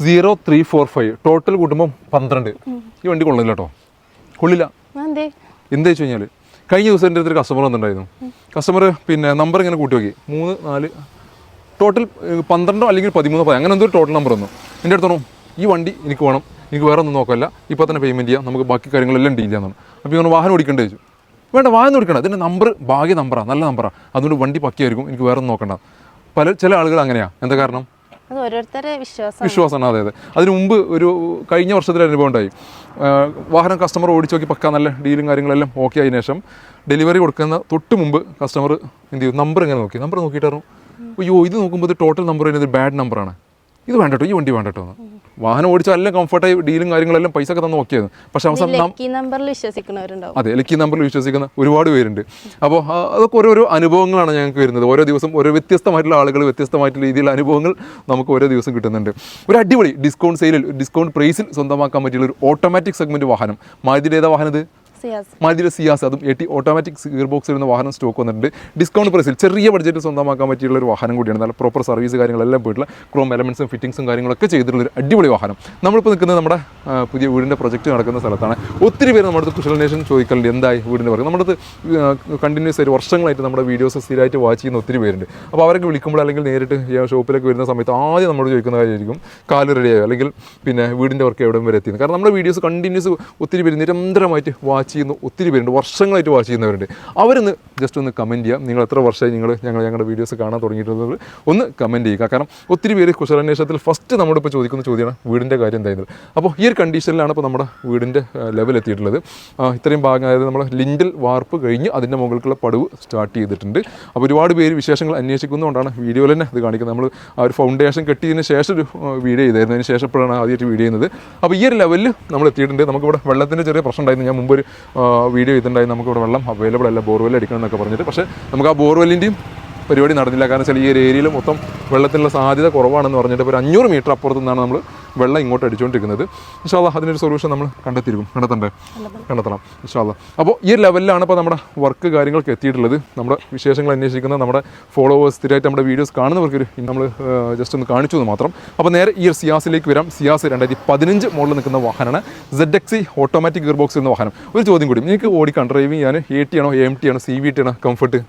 Zero three four five. Total കൂട്ടുമ്പോൾ പന്ത്രണ്ട്. ഈ വണ്ടി കൊള്ളില്ല കേട്ടോ. കൊള്ളില്ല. എന്തേ വെച്ച് കഴിഞ്ഞാൽ കഴിഞ്ഞ ദിവസം എന്റെ അടുത്തൊരു കസ്റ്റമർ വന്നിട്ടുണ്ടായിരുന്നു. കസ്റ്റമർ പിന്നെ നമ്പർ ഇങ്ങനെ കൂട്ടി നോക്കി. മൂന്ന് നാല് ടോട്ടൽ പന്ത്രണ്ടോ അല്ലെങ്കിൽ പതിമൂന്നോ പതി- അങ്ങനെ എന്തോ ടോട്ടൽ നമ്പർ വന്നു. എന്റെ അടുത്ത് ഈ വണ്ടി എനിക്ക് വേണം. എനിക്ക് വേറെ ഒന്നും നോക്കല്ല ഇപ്പോൾ തന്നെ പേയ്മെന്റ് ചെയ്യാം. നമുക്ക് ബാക്കി കാര്യങ്ങളെല്ലാം ഡീൽ ചെയ്യാമെന്നാണ് അപ്പോൾ ഇങ്ങനെ വാഹനം ഓടിക്കേണ്ടി വെച്ചു വേണ്ട വാഹനം ഓടിക്കണം ഇതിന്റെ നമ്പർ ഭാഗ്യ നമ്പറാണ് നല്ല നമ്പറാണ് അതുകൊണ്ട് വണ്ടി പക്കിയായിരിക്കും. എനിക്ക് വേറെ ഒന്നും നോക്കണ്ട. പല ചില ആളുകൾ അങ്ങനെയാണ് എന്താ കാരണം? അത് ഓരോരുത്തരെ വിശ്വാസം വിശ്വാസമാണ് അതെ അതെ. അതിന് മുമ്പ് ഒരു കഴിഞ്ഞ വർഷത്തിൽ അനുഭവം ഉണ്ടായി. വാഹനം കസ്റ്റമർ ഓടിച്ചു നോക്കി പക്ക നല്ല ഡീലും കാര്യങ്ങളെല്ലാം ഓക്കെ ആയതിനു ശേഷം ഡെലിവറി കൊടുക്കുന്ന തൊട്ട് മുമ്പ് കസ്റ്റമർ എന്ത് ചെയ്യും നമ്പർ ഇങ്ങനെ നോക്കി. നമ്പർ നോക്കിയിട്ടായിരുന്നു. അയ്യോ ഇത് നോക്കുമ്പോൾ ടോട്ടൽ നമ്പർ വരുന്നത് ബാഡ് നമ്പറാണ് ഇത് വേണ്ട കേട്ടോ ഈ വണ്ടി വേണ്ട കേട്ടോ. വാഹനം ഓടിച്ചാൽ എല്ലാം കംഫർട്ടായി ഡീലും കാര്യങ്ങളെല്ലാം പൈസ ഒക്കെ തന്നെ നോക്കിയത് പക്ഷെ അതെ ലക്കി നമ്പറിൽ വിശ്വസിക്കുന്ന ഒരുപാട് പേരുണ്ട്. അപ്പോൾ അതൊക്കെ ഓരോരോ അനുഭവങ്ങളാണ് ഞങ്ങൾക്ക് വരുന്നത്. ഓരോ ദിവസം ഓരോ വ്യത്യസ്തമായിട്ടുള്ള ആളുകൾ വ്യത്യസ്തമായിട്ടുള്ള രീതിയിലുള്ള അനുഭവങ്ങൾ നമുക്ക് ഓരോ ദിവസം കിട്ടുന്നുണ്ട്. ഒരു അടിപൊളി ഡിസ്കൗണ്ട് സെയിലിൽ ഡിസ്കൗണ്ട് പ്രൈസിൽ സ്വന്തമാക്കാൻ പറ്റിയുള്ള ഒരു ഓട്ടോമാറ്റിക് സെഗ്മെന്റ് വാഹനം. മാരുതിയുടെ ഏതാ വാഹനം ഇത്? മാരുതിയുടെ സിയാസ് അതും A T automatic gear box വരുന്ന വാഹനം സ്റ്റോക്ക് വന്നിട്ടുണ്ട്. ഡിസ്കൗണ്ട് പ്രൈസിൽ ചെറിയ ബഡ്ജറ്റിൽ സ്വന്തമാക്കാൻ പറ്റിയുള്ള ഒരു വാഹനം കൂടിയാണ്. നല്ല പ്രോപ്പർ സർവീസ് കാര്യങ്ങളെല്ലാം പോയിട്ടുള്ള ക്രോം എലമെന്റ്സും ഫിറ്റിംഗ്സും കാര്യങ്ങളൊക്കെ ചെയ്തിട്ടുള്ള ഒരു അടിപൊളി വാഹനം. നമ്മളിപ്പോൾ നിൽക്കുന്നത് നമ്മുടെ പുതിയ വീടിന്റെ പ്രൊജക്റ്റ് നടക്കുന്ന സ്ഥലത്താണ്. ഒത്തിരി പേര് നമ്മുടെ അടുത്ത് നേഷൻ ചോദിക്കലുണ്ട് എന്തായി വീടിന്റെ പറയും നമ്മുടെ അടുത്ത് കണ്ടിന്യൂസ് ആയിട്ട് വർഷങ്ങളായിട്ട് നമ്മുടെ വീഡിയോസ് സ്ഥിരമായിട്ട് വാച്ച് ചെയ്യുന്ന ഒത്തിരി പേരുണ്ട്. അപ്പോൾ അവരൊക്കെ വിളിക്കുമ്പോൾ അല്ലെങ്കിൽ നേരിട്ട് ഷോപ്പിലൊക്കെ വരുന്ന സമയത്ത് ആദ്യം നമ്മൾ ചോദിക്കുന്ന കാര്യമായിരിക്കും കാൽ റെഡിയായോ അല്ലെങ്കിൽ പിന്നെ വീടിന്റെ വർക്ക് എവിടെ വരെ എത്തിയെന്ന്. കാരണം നമ്മുടെ വീഡിയോസ് കണ്ടിന്യൂസ് ഒത്തിരി പേര് നിരന്തരമായിട്ട് വാച്ച് ചെയ്യുന്ന ഒത്തിരി പേരുണ്ട്. വർഷങ്ങളായിട്ട് വാച്ച് ചെയ്യുന്നവരുണ്ട്. അവരൊന്ന് ജസ്റ്റ് ഒന്ന് കമന്റ് ചെയ്യാം. നിങ്ങൾ എത്ര വർഷമായി നിങ്ങൾ ഞങ്ങൾ ഞങ്ങളുടെ വീഡിയോസ് കാണാൻ തുടങ്ങിയിട്ടുള്ളത്? ഒന്ന് കമന്റ് ചെയ്യുക. കാരണം ഒത്തിരി പേര് കുശലാന്വേഷണത്തിൽ ഫസ്റ്റ് നമ്മളിപ്പോൾ ചോദിക്കുന്ന ചോദ്യമാണ് വീടിന്റെ കാര്യം എന്തായിരുന്നു? അപ്പോൾ ഈ ഒരു കണ്ടീഷനിലാണ് ഇപ്പോൾ നമ്മുടെ വീടിന്റെ ലെവൽ എത്തിയിട്ടുള്ളത്. ഇത്രയും ഭാഗം അതായത് നമ്മൾ ലിൻഡിൽ വാർപ്പ് കഴിഞ്ഞ് അതിന്റെ മുകൾക്കുള്ള പടവ് സ്റ്റാർട്ട് ചെയ്തിട്ടുണ്ട്. അപ്പോൾ ഒരുപാട് പേര് വിശേഷങ്ങൾ അന്വേഷിക്കുന്നതുകൊണ്ടാണ് വീഡിയോയിൽ തന്നെ ഇത് കാണിക്കുന്നത്. നമ്മൾ ആ ഒരു ഫൗണ്ടേഷൻ കെട്ടിയതിന് ശേഷം ഒരു വീഡിയോ ചെയ്തായിരുന്നു. അതിന് ശേഷം ഇപ്പോഴാണ് ആദ്യമായിട്ട് വീഡിയോ ചെയ്യുന്നത്. അപ്പോൾ ഈ ഒരു ലെവലിൽ നമ്മൾ എത്തിയിട്ടുണ്ട് നമുക്കിവിടെ വെള്ളത്തിന്റെ ചെറിയ പ്രശ്നം ഉണ്ടായിരുന്നു. ഞാൻ മുമ്പ് ഒരു വീഡിയോ ചെയ്തിട്ടുണ്ടായിരുന്നു നമുക്കിവിടെ വെള്ളം അവൈലബിൾ അല്ല. ബോർവെൽ അടിക്കണം എന്നൊക്കെ പറഞ്ഞിട്ട്. പക്ഷേ നമുക്ക് ആ ബോർവെല്ലിന്റെയും പരിപാടി നടന്നില്ല. കാരണം വെച്ചാൽ ഈ ഒരു ഏരിയയിൽ മൊത്തം വെള്ളത്തിനുള്ള സാധ്യത കുറവാണെന്ന് പറഞ്ഞിട്ട് ഒരു അഞ്ഞൂറ് മീറ്റർ അപ്പുറത്തു നിന്നാണ് നമ്മൾ വെള്ളം ഇങ്ങോട്ട് അടിച്ചുകൊണ്ടിരിക്കുന്നത് ഇൻഷാല്ല അതിനൊരു സൊല്യൂഷൻ നമ്മൾ കണ്ടെത്തിയിരിക്കും. കണ്ടെത്തണ്ടേ? കണ്ടെത്തണം. ഇൻഷാല്ല അപ്പോൾ ഈ ലെവലിലാണ് ഇപ്പോൾ നമ്മുടെ വർക്ക് കാര്യങ്ങൾക്ക് എത്തിയിട്ടുള്ളത്. നമ്മുടെ വിശേഷങ്ങൾ അന്വേഷിക്കുന്ന നമ്മുടെ ഫോളോവേഴ്സ് സ്ഥിരമായിട്ട് നമ്മുടെ വീഡിയോസ് കാണുന്നവർക്കൊരു നമ്മൾ ജസ്റ്റ് ഒന്ന് കാണിച്ചു എന്ന് മാത്രം. അപ്പോൾ നേരെ ഈ ഒരു സിയാസിലേക്ക് വരാം. സിയാസ് രണ്ടായിരത്തി പതിനഞ്ച് മോഡൽ നിൽക്കുന്ന വാഹനമാണ് സെഡ് എക്സി ഓട്ടോമാറ്റിക് ഗിയർ ബോക്സ് എന്ന വാഹനം. ഒരു ചോദ്യം കൂടി. എനിക്ക് ഓടിക്കാൻ ഡ്രൈവിംഗ് ഞാൻ എ ടി ആണോ എം ടി ആണോ സി വി ടി ആണോ കംഫർട്ട്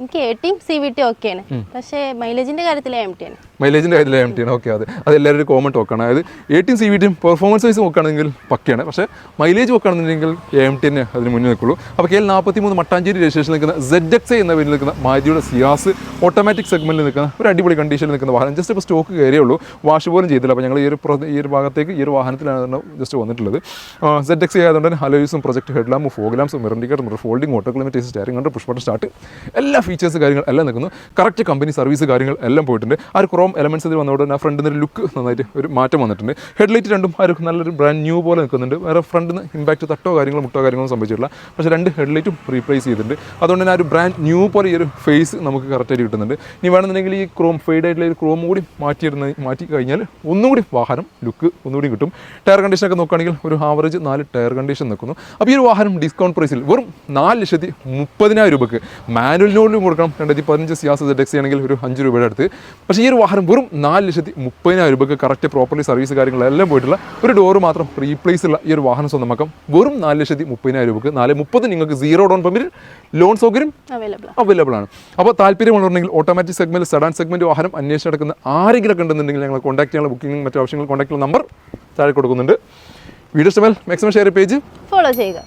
എനിക്ക് എ ടിയും സി വി ടി ഓക്കെയാണ് പക്ഷേ മൈലേജിന്റെ കാര്യത്തിൽ എം ടി ആണ്. മൈലേജിന്റെ കാര്യത്തിൽ എം ടി ആണ്. ഓക്കെ അത് അത് എല്ലാവരും ഒരു കോമൺ ടോക്കാണ് അതായത് എയ്റ്റീൻ സി വി ടിയും പെർഫോമൻസ് വൈസ് നോക്കുകയാണെങ്കിൽ പക്കയാണ്. പക്ഷേ മൈലേജ് നോക്കുകയാണെന്നുണ്ടെങ്കിൽ എം ടി തന്നെ അതിന് മുന്നിൽ നിൽക്കുള്ളൂ. അപ്പോൾ കെ എൽ നാൽപ്പത്തി മൂന്ന് മട്ടാഞ്ചേരി രജിസ്ട്രേഷൻ നിൽക്കുന്ന സെഡ് എക്സ് എന്ന പേരിൽ നിൽക്കുന്ന മാരുതിയുടെ സിയാസ് ഓട്ടോമാറ്റിക് സെഗ്മെന്റിൽ നിൽക്കുന്ന ഒരു അടിപൊളി കണ്ടീഷനിൽ നിൽക്കുന്ന വാഹനം. ജസ്റ്റ് ഇപ്പോൾ സ്റ്റോക്ക് കയറിയേ ഉള്ളൂ. വാഷ് പോലും ചെയ്തില്ല. അപ്പോൾ ഞങ്ങൾ ഈ ഒരു ഈ ഒരു ഭാഗത്തേക്ക് ഈ ഒരു വാഹനത്തിലാണ് ജസ്റ്റ് വന്നിട്ടുള്ളത്. സെഡ് എക്സ് ആയതുകൊണ്ട് തന്നെ ഹലോയിസും പ്രൊജക്ട് ഹെഡ് ലാമ്പും ഫോഗ് ലാംസും മിറർ ഫോൾഡിംഗ് ഓട്ടോ ക്ലിമറ്റേസ് സ്റ്റാരിംഗ് ഉണ്ട് പുഷ്പട്ട് സ്റ്റാർട്ട് എല്ലാ ഫീച്ചേഴ്സ് കാര്യങ്ങൾ എല്ലാം നിൽക്കുന്നു. കറക്റ്റ് കമ്പനി സർവീസ് കാര്യങ്ങൾ എല്ലാം പോയിട്ടുണ്ട്. ആ ഒരു ക്രോം എലമെന്റ്സ് ഇതിൽ വന്നതോടെ തന്നെ ഫ്രണ്ടിൽ നിന്ന് ലുക്ക് നന്നായിട്ട് ഒരു മാറ്റം വന്നിട്ടുണ്ട്. ഹെഡ്ലൈറ്റ് രണ്ടും ഒരു നല്ലൊരു ബ്രാൻഡ് ന്യൂ പോലെ നിൽക്കുന്നുണ്ട്. വേറെ ഫ്രണ്ടിൽ നിന്ന് ഇമ്പാക്റ്റ് തട്ടോ കാര്യങ്ങളോ മുട്ടോ കാര്യങ്ങളോ സംഭവിച്ചിട്ടില്ല. പക്ഷേ രണ്ട് ഹെഡ്ലൈറ്റും റീപ്ലേസ് ചെയ്തിട്ടുണ്ട്. അതുകൊണ്ട് തന്നെ ആ ഒരു ബ്രാൻഡ് ന്യൂ പോലെ ഈ ഒരു ഫേസ് നമുക്ക് കറക്റ്റായിട്ട് കിട്ടുന്നുണ്ട്. ഇനി വേണമെന്നുണ്ടെങ്കിൽ ഈ ക്രോം ഫെയ്ഡ് ആയിട്ടുള്ള ഒരു ക്രോം കൂടി മാറ്റിയിരുന്ന മാറ്റി കഴിഞ്ഞാൽ ഒന്നുകൂടി വാഹനം ലുക്ക് ഒന്നുകൂടി കിട്ടും. ടയർ കണ്ടീഷനൊക്കെ നോക്കുകയാണെങ്കിൽ ഒരു ആവറേജ് നാല് ടയർ കണ്ടീഷൻ നിൽക്കുന്നു. അപ്പോൾ ഈ ഒരു വാഹനം ഡിസ്കൗണ്ട് പ്രൈസിൽ വെറും നാല് ലക്ഷത്തി മുപ്പതിനായിരം രൂപയ്ക്ക് മാനുവലിനോടും കൊടുക്കണം. രണ്ടായിരത്തി പതിനഞ്ച് സിയാസ് സെഡ് ആണെങ്കിൽ ഒരു അഞ്ച് രൂപയുടെ അടുത്ത്. പക്ഷേ ഈ ഒരു വാഹനം വെറും നാല് ലക്ഷത്തി മുപ്പതിനായിരം രൂപയ്ക്ക് കറക്റ്റ് പ്രോപ്പർലി സർവീസ് കാര്യങ്ങളെല്ലാം പോയിട്ടുള്ള ഒരു ഡോറ് മാത്രം റീപ്ലേസ് ഉള്ള ഈ ഒരു വാഹനം സ്വന്തമാക്കാം. വെറും നാല് ലക്ഷത്തി മുപ്പതിനായിരം രൂപയ്ക്ക് നാല് മുപ്പത് നിങ്ങൾക്ക് സീറോ ഡൗൺ പേയ്മെന്റിൽ ലോൺ സൗകര്യം അവൈലബിൾ ആണ്. അപ്പോൾ താല്പര്യമുണ്ടെങ്കിൽ ഓട്ടോമാറ്റിക് സെഗ്മെന്റ് സെഡാൻ സെഗ്മെന്റ് വാഹനം അന്വേഷിച്ച് നടക്കുന്ന ആരെങ്കിലും ഉണ്ടെന്നുണ്ടെങ്കിൽ ഞങ്ങൾ കോൺടാക്ട് ചെയ്യാനുള്ള ബുക്കിംഗ് മറ്റു ആവശ്യങ്ങൾ കോൺടാക്ട് നമ്പർ താഴെ കൊടുക്കുന്നുണ്ട്. വീഡിയോ ഇഷ്ടമേൽ മാക്സിമം ഷെയർ പേജ് ഫോളോ ചെയ്യുക.